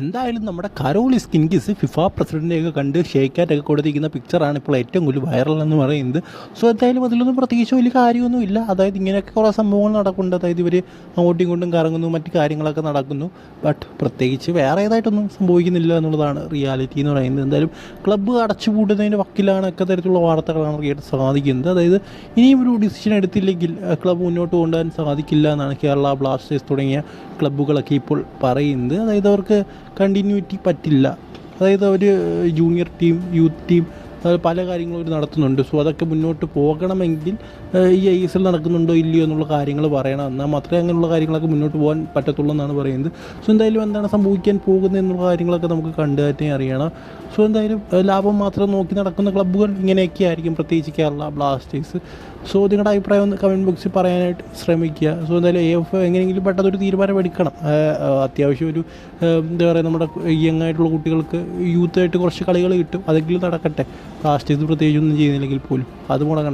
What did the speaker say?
എന്തായാലും നമ്മുടെ കരോളി Skinkis FIFA പ്രസിഡന്റിനെയൊക്കെ കണ്ട് ഷേക്കാറ്റൊക്കെ കൊടുത്തിരിക്കുന്ന പിക്ചറാണ് ഇപ്പോൾ ഏറ്റവും കൂടുതൽ വൈറൽ എന്ന് പറയുന്നത്. സോ എന്തായാലും അതിലൊന്നും പ്രത്യേകിച്ച് വലിയ കാര്യമൊന്നും ഇല്ല അതായത് ഇങ്ങനെയൊക്കെ കുറേ സംഭവങ്ങൾ നടക്കുന്നുണ്ട്. അതായത് ഇവർ അങ്ങോട്ടും ഇങ്ങോട്ടും കറങ്ങുന്നു മറ്റ് കാര്യങ്ങളൊക്കെ നടക്കുന്നു. ബട്ട് പ്രത്യേകിച്ച് വേറെ ഏതായിട്ടൊന്നും സംഭവിക്കുന്നില്ല എന്നുള്ളതാണ് റിയാലിറ്റി എന്ന് പറയുന്നത്. എന്തായാലും ക്ലബ്ബ് അടച്ചുപൂട്ടുന്നതിന്റെ വക്കിലാണ് ഒക്കെ തരത്തിലുള്ള വാർത്തകളാണ് കേട്ട് സാധിക്കുന്നത്. അതായത് ഇനിയും ഒരു ഡിസിഷൻ എടുത്തില്ലെങ്കിൽ ക്ലബ്ബ് മുന്നോട്ട് കൊണ്ടുപോകാൻ സാധിക്കില്ല എന്നാണ് കേരള ബ്ലാസ്റ്റേഴ്സ് തുടങ്ങിയ ക്ലബ്ബുകളൊക്കെ ഇപ്പോൾ പറയുന്നത്. അതായത് അവർക്ക് കണ്ടിന്യൂറ്റി പറ്റില്ല. അതായത് അവർ ജൂനിയർ ടീം യൂത്ത് ടീം പല കാര്യങ്ങളും അവർ നടത്തുന്നുണ്ട്. സോ അതൊക്കെ മുന്നോട്ട് പോകണമെങ്കിൽ ഈ ഐ എസ് എൽ നടക്കുന്നുണ്ടോ ഇല്ലയോ എന്നുള്ള കാര്യങ്ങൾ പറയണം. എന്നാൽ മാത്രമേ അങ്ങനെയുള്ള കാര്യങ്ങളൊക്കെ മുന്നോട്ട് പോകാൻ പറ്റത്തുള്ളൂ എന്നാണ് പറയുന്നത്. സോ എന്തായാലും എന്താണ് സംഭവിക്കാൻ പോകുന്നത് എന്നുള്ള കാര്യങ്ങളൊക്കെ നമുക്ക് കണ്ടു തന്നെ അറിയണം. സോ എന്തായാലും ലാഭം മാത്രം നോക്കി നടക്കുന്ന ക്ലബ്ബുകൾ ഇങ്ങനെയൊക്കെ ആയിരിക്കും പ്രത്യേകിച്ച് കേരള ബ്ലാസ്റ്റേഴ്സ്. സോ നിങ്ങളുടെ അഭിപ്രായം ഒന്ന് കമന്റ് ബോക്സിൽ പറയാനായിട്ട് ശ്രമിക്കുക. സോ എന്തായാലും എ എഫ് എങ്ങനെയെങ്കിലും പെട്ടെന്നൊരു തീരുമാനം എടുക്കണം. അത്യാവശ്യം ഒരു എന്താ പറയുക നമ്മുടെ യങ് ആയിട്ടുള്ള കുട്ടികൾക്ക് യൂത്തായിട്ട് കുറച്ച് കളികൾ കിട്ടും. അതെങ്കിലും നടക്കട്ടെ. ബ്ലാസ്റ്റേഴ്സ് പ്രത്യേകിച്ചൊന്നും ചെയ്യുന്നില്ലെങ്കിൽ പോലും. അത് മുടങ്ങണം